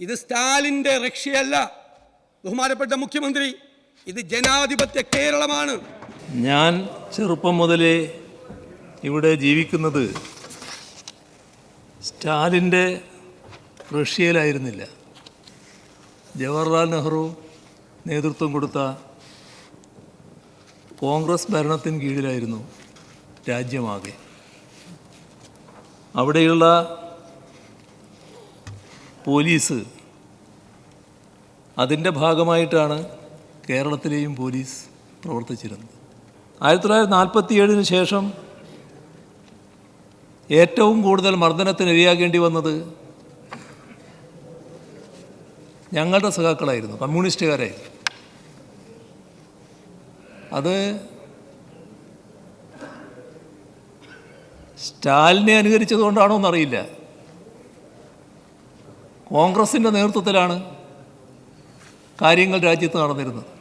ഇത് സ്റ്റാലിന്റെ റഷ്യയല്ല ബഹുമാനപ്പെട്ട മുഖ്യമന്ത്രി ഇത് ജനാധിപത്യ കേരളമാണ്. ഞാൻ ചെറുപ്പം മുതലേ ഇവിടെ ജീവിക്കുന്നത് സ്റ്റാലിന്റെ റഷ്യയിലായിരുന്നില്ല. ജവഹർലാൽ നെഹ്റു നേതൃത്വം കൊടുത്ത കോൺഗ്രസ് ഭരണത്തിന് കീഴിലായിരുന്നു രാജ്യമാകെ. അവിടെയുള്ള പോലീസ്. അതിന്റെ ഭാഗമായിട്ടാണ് കേരളത്തിലെയും പോലീസ് പ്രവർത്തിച്ചിരുന്നത്. ആയിരത്തി തൊള്ളായിരത്തി നാൽപ്പത്തി ഏഴിന് ശേഷം ഏറ്റവും കൂടുതൽ മർദ്ദനത്തിന് ഇരയാകേണ്ടി വന്നത് ഞങ്ങളുടെ സഖാക്കളായിരുന്നു കമ്മ്യൂണിസ്റ്റുകാരായിരുന്നു. അത് സ്റ്റാലിനെ അനുകരിച്ചതുകൊണ്ടാണോ എന്നറിയില്ല കോൺഗ്രസിന്റെ നേതൃത്വത്തിലാണ് കാര്യങ്ങൾ രാജ്യത്ത് നടന്നിരുന്നത്.